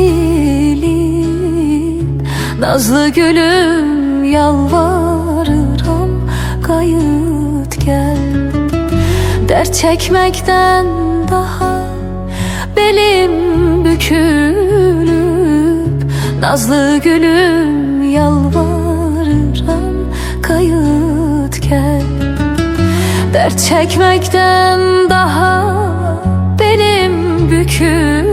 dikilip Nazlı gülüm yalvarırım kayıt gel. Dert çekmekten daha belim bükülüp Nazlı gülüm yalvarırım kayıt gel. Dert çekmekten daha belim bükülüp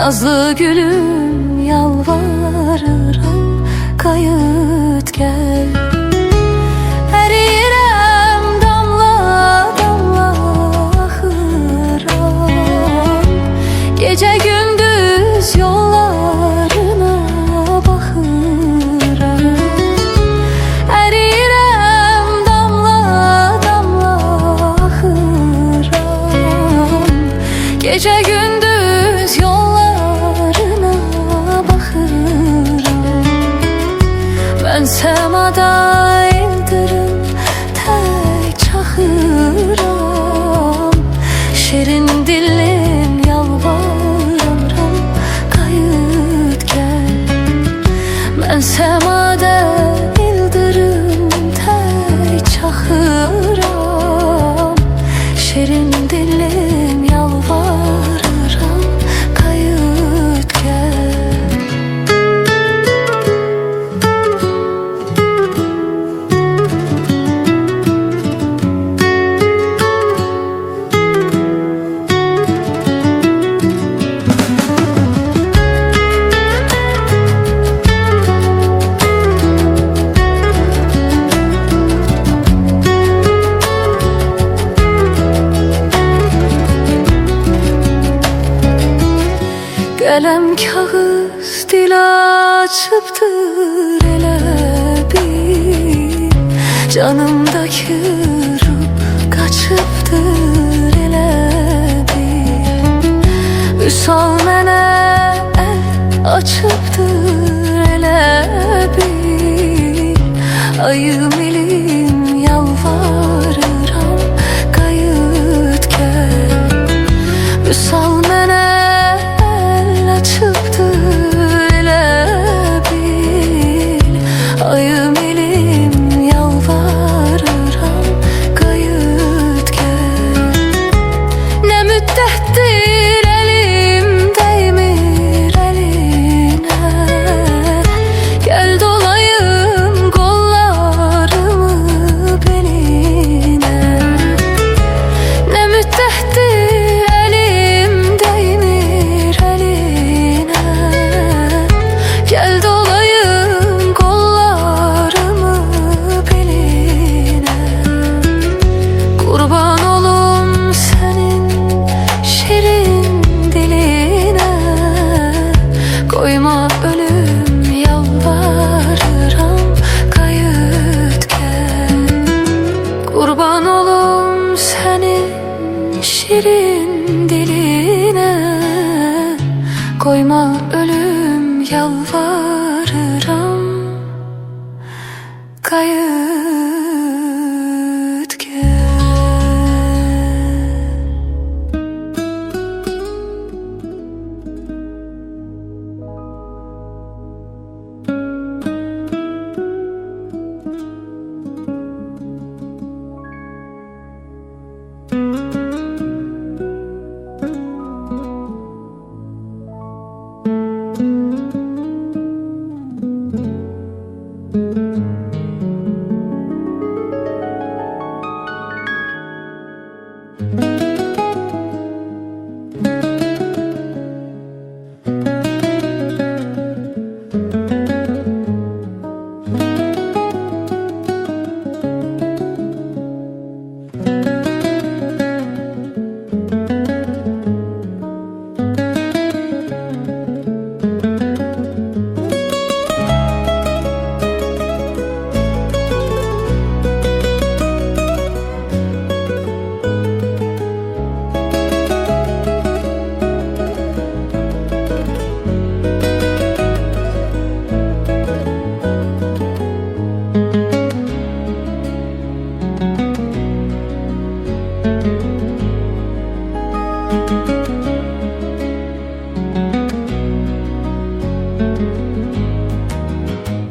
Nazlı gülüm yalvarırım kayıt gel. Erirem damla damla ahıram. Gece gündüz yollarına bakıram Erirem damla damla ahıram. Gece gündüz açıptır ele bir Canımdaki ruh kaçıptır ele bir Üsal mene el açıptır ele bir Ayım ilim yalvarırım kayıt gel Üsal mene ölüm yalvarırım Kayıt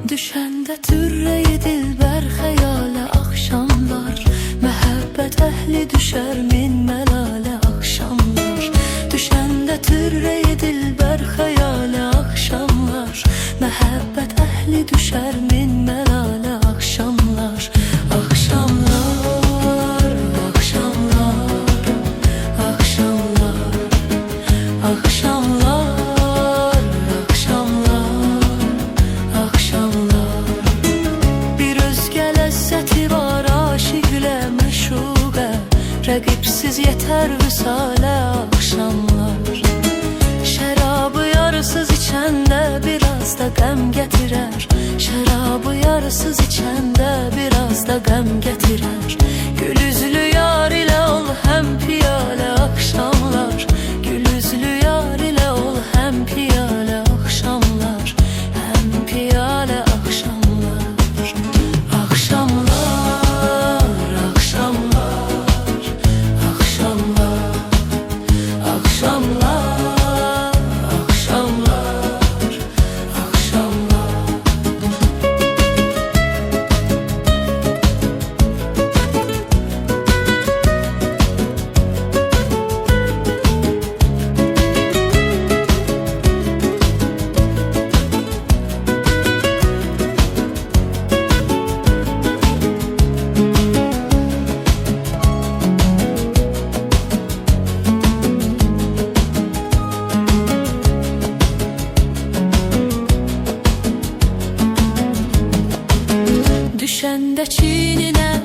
Düşəndə türrəyi dilbər xəyalə axşamlar. Məhəbbət əhli düşər min məlalə axşamlar. Düşəndə türrəyi dilbər xəyalə axşamlar. Məhəbbət əhli düşər min məlalə ləzzəti var aşiqlə məşuqə Rəqibsiz yetər vüsalə axşamlar Şərabı yarısız içəndə biraz da qəm gətirər Şərabı yarısız içəndə biraz da qəm gətirər Gül üzlü yar Akşamlar, Düşəndə çininə o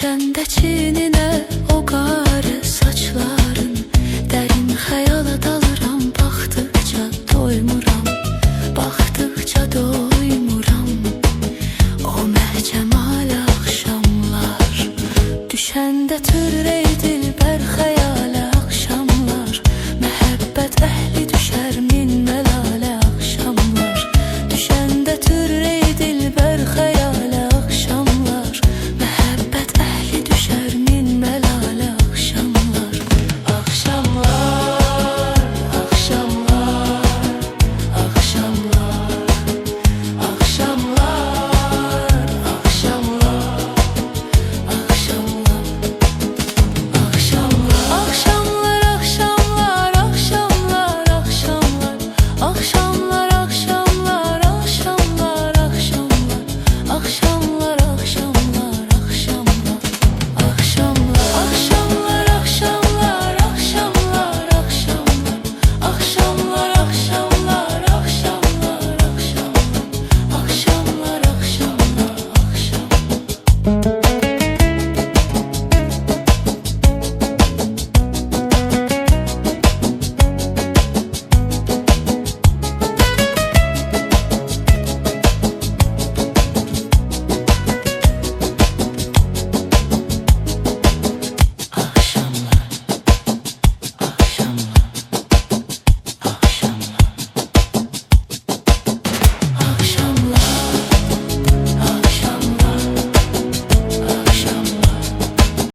Düşəndə çininə o qarı saçların. Dərin xəyala dalıram Baxdıqca doymuram. Baxdıqca doymuram. O məhcəmal axşamlar Düşəndə türrey dilbər xəyalə axşamlar Məhəbbət əhli düşər